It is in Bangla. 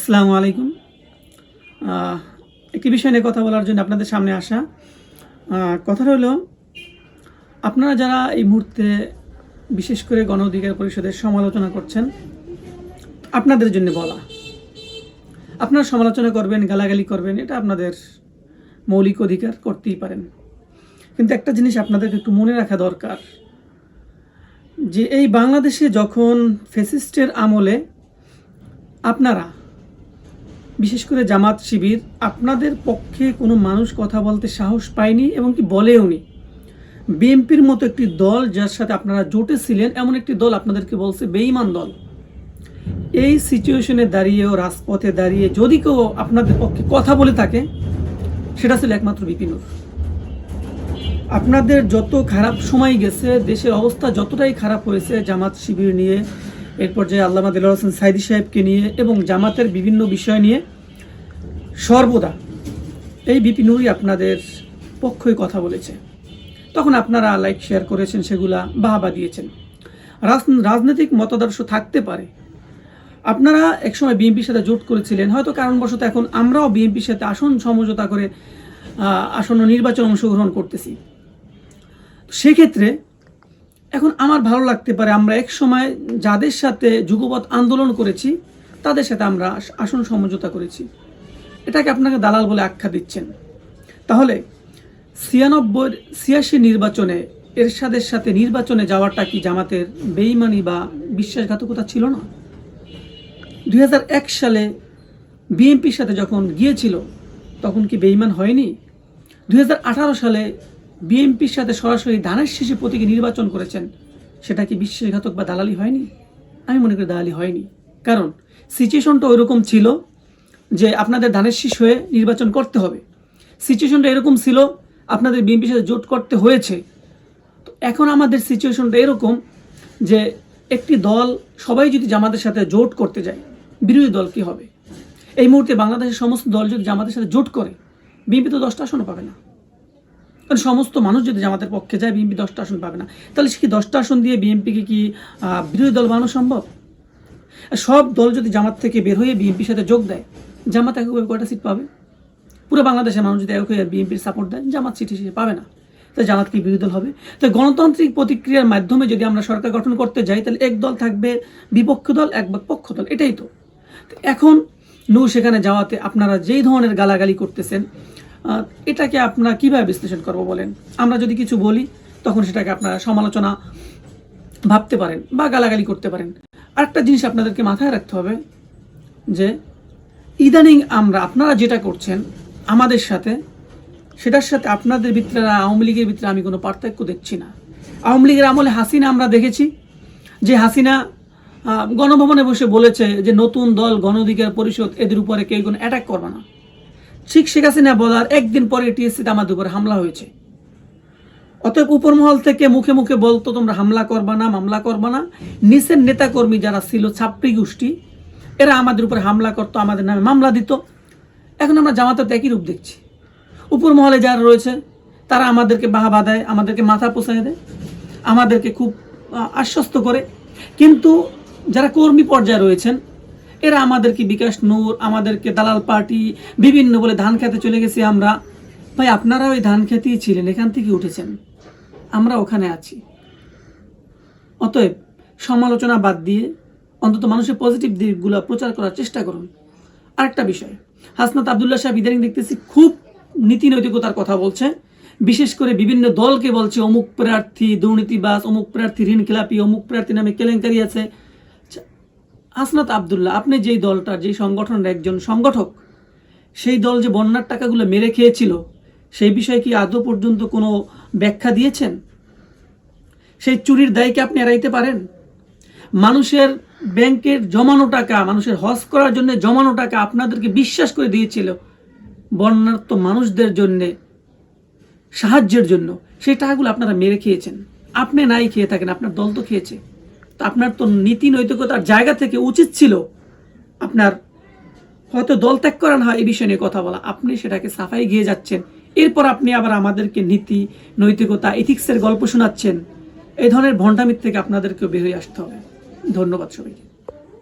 আসসালামু আলাইকুম। একটি বিষয় নিয়ে কথা বলার জন্য আপনাদের সামনে আসা। কথাটা হলো, আপনারা যারা এই মুহূর্তে বিশেষ করে গণ অধিকার পরিষদের সমালোচনা করছেন, আপনাদের জন্য বলা। আপনারা সমালোচনা করবেন, গালাগালি করবেন, এটা আপনাদের মৌলিক অধিকার করতেই পারেন। কিন্তু একটা জিনিস আপনাদেরকে একটু মনে রাখা দরকার, যে এই বাংলাদেশে যখন ফেসিস্টের আমলে আপনারা বিশেষ করে জামাত শিবির, আপনাদের পক্ষে কোনো মানুষ কথা বলতে সাহস পায়নি এবং কি বলেও নি। বিএনপির মতো একটি দল যার সাথে আপনারা জোটে ছিলেন, এমন একটি দল আপনাদেরকে বলছে বেঈমান দল। এই সিচুয়েশনে দাঁড়িয়েও, রাজপথে দাঁড়িয়ে যদি কেউ আপনাদের পক্ষে কথা বলে থাকে, সেটা ছিল একমাত্র বিপিনুর আপনাদের যত খারাপ সময় গেছে, দেশের অবস্থা যতটাই খারাপ হয়েছে, জামাত শিবির নিয়ে এরপর যে আল্লামা দিল হোসেন সাইদি সাহেবকে নিয়ে এবং জামাতের বিভিন্ন বিষয় নিয়ে সর্বদা এই বিপিনুরই আপনাদের পক্ষই কথা বলেছে। তখন আপনারা লাইক শেয়ার করেছেন, সেগুলা বাহাবা দিয়েছেন। রাজ- রাজনৈতিক মতাদর্শ থাকতে পারে। আপনারা একসময় বিএনপির সাথে জোট করেছিলেন, হয়তো কারণবশত এখন আমরাও বিএনপির সাথে আসন সমঝোতা করে আসন্ন নির্বাচন অংশগ্রহণ করতেছি। সেক্ষেত্রে এখন আমার ভালো লাগতে পারে, আমরা এক সময় যাদের সাথে যুগপৎ আন্দোলন করেছি, তাদের সাথে আমরা আসন সমঝোতা করেছি। এটাকে আপনাকে দালাল বলে আখ্যা দিচ্ছেন। তাহলে, ছিয়ানব্বই, ছিয়াশি নির্বাচনে এরশাদের সাথে নির্বাচনে যাওয়াটা কি জামাতের বেইমানি বা বিশ্বাসঘাতকতা ছিল না? দুই হাজার এক সালে বিএনপির সাথে যখন গিয়েছিল, তখন কি বেইমান হয়নি? দুই হাজার আঠারো সালে বিএনপির সাথে সরাসরি ধানের শীষে প্রতীকে নির্বাচন করেছেন, সেটা কি বিশ্বাসঘাতক বা দালালি হয়নি? আমি মনে করি দালালি হয়নি। কারণ সিচুয়েশনটা ওইরকম ছিল যে আপনাদের ধানের শীষ হয়ে নির্বাচন করতে হবে। সিচুয়েশনটা এরকম ছিল, আপনাদের বিএনপির সাথে জোট করতে হয়েছে। তো এখন আমাদের সিচুয়েশনটা এরকম যে একটি দল সবাই যদি জামাতের সাথে জোট করতে যায়, বিরোধী দল কি হবে? এই মুহূর্তে বাংলাদেশের সমস্ত দল যদি জামাতের সাথে জোট করে, বিএনপি তো দশটা আসনও পাবে না। কারণ সমস্ত মানুষ যদি জামাতের পক্ষে যায়, বিএনপি দশটা আসন পাবে না। তাহলে সে কি দশটা আসন দিয়ে বিএনপিকে কি বিরোধী দল বানানো সম্ভব? সব দল যদি জামাত থেকে বের হয়ে বিএনপির সাথে যোগ দেয়, জামাত একভাবে কয়টা সিট পাবে? পুরো বাংলাদেশের মানুষ যদি এক হয়ে বিএনপির সাপোর্ট দেয়, জামাত সিট হিসেবে পাবে না। তাই জামাত কি বিরোধী দল হবে? তো গণতান্ত্রিক প্রতিক্রিয়ার মাধ্যমে যদি আমরা সরকার গঠন করতে যাই, তাহলে এক দল থাকবে বিপক্ষ দল, এক পক্ষ দল, এটাই তো। এখন নৌ সেখানে যাওয়াতে আপনারা যেই ধরনের গালাগালি করতেছেন এটাকে আপনারা কীভাবে বিশ্লেষণ করব বলেন? আমরা যদি কিছু বলি, তখন সেটাকে আপনারা সমালোচনা ভাবতে পারেন বা গালাগালি করতে পারেন। আরেকটা জিনিস আপনাদেরকে মাথায় রাখতে হবে যে, ইদানিং আমরা, আপনারা যেটা করছেন আমাদের সাথে, সেটার সাথে আপনাদের ভিতরে আওয়ামী লীগের ভিতরে আমি কোনো পার্থক্য দেখছি না। আওয়ামী লীগের আমলে হাসিনা আমরা দেখেছি, যে হাসিনা গণভবনে বসে বলেছে যে নতুন দল গণ অধিকার পরিষদ, এদের উপরে কেউ কোনো অ্যাটাক করবে না। ঠিক শেখ হাসিনা বলার একদিন পরে টিএসসিতে আমাদের উপরে হামলা হয়েছে। অতএব উপরমহল থেকে মুখে মুখে বলতো, তোমরা হামলা করবা না, মামলা করবা না। নিচের নেতাকর্মী যারা ছিল ছাত্রী গোষ্ঠী, এরা আমাদের উপরে হামলা করতো, আমাদের নামে মামলা দিত। এখন আমরা জামাতের তো একই রূপ দেখছি। উপর মহলে যারা রয়েছে, তারা আমাদেরকে বাহা দেয় আমাদেরকে মাথা পোষায় দেয়, আমাদেরকে খুব আশ্বস্ত করে। কিন্তু যারা কর্মী পর্যায়ে রয়েছেন এরা আমাদেরকে বিকাশ নূর, আমাদেরকে দালাল পার্টি, বিভিন্ন বলে ধান খেতে চলে গেছি আমরা। ভাই আপনারা ওই ধান খেতেই ছিলেন, এখান থেকে উঠেছেন। আমরা ওখানে আছি। অতএব সমালোচনা বাদ দিয়ে অন্তত মানুষের পজিটিভ দিকগুলো প্রচার করার চেষ্টা করুন। আরেকটা বিষয়, হাসনাত আবদুল্লাহ সাহেব ইদানিং দেখতেছি খুব নীতি নৈতিকতার কথা বলছে। বিশেষ করে বিভিন্ন দলকে বলছে, অমুক প্রার্থী দুর্নীতিবাস অমুক প্রার্থী ঋণ খেলাপি অমুক প্রার্থী নামে কেলেঙ্কারি আছে। হাসনাত আবদুল্লাহ, আপনি যেই দলটার, যেই সংগঠনের একজন সংগঠক, সেই দল যে বন্যার টাকাগুলো মেরে খেয়েছিল, সেই বিষয়ে কি আদৌ পর্যন্ত কোনো ব্যাখ্যা দিয়েছেন? সেই চুরির দায়কে আপনি এড়াইতে পারেন? মানুষের ব্যাংকের জমানো টাকা, মানুষের হজ করার জন্য জমানো টাকা আপনাদেরকে বিশ্বাস করে দিয়েছিল বন্যার্থ মানুষদের জন্যে, সাহায্যের জন্য। সেই টাকাগুলো আপনারা মেরে খেয়েছেন। আপনি নাই খেয়ে থাকেন, আপনার দল তো খেয়েছে। তো আপনার তো নীতি নৈতিকতার জায়গা থেকে উচিত ছিল আপনার হয়তো দল ত্যাগ করান হয় এই বিষয় নিয়ে কথা বলা। আপনি সেটাকে সাফাই গিয়ে যাচ্ছেন। এরপর আপনি আবার আমাদেরকে নীতি, নৈতিকতা ইথিক্সের গল্প শোনাচ্ছেন। এই ধরনের ভণ্ডামির থেকে আপনাদেরকেও বের হয়ে আসতে হবে। ধন্যবাদ সবাইকে।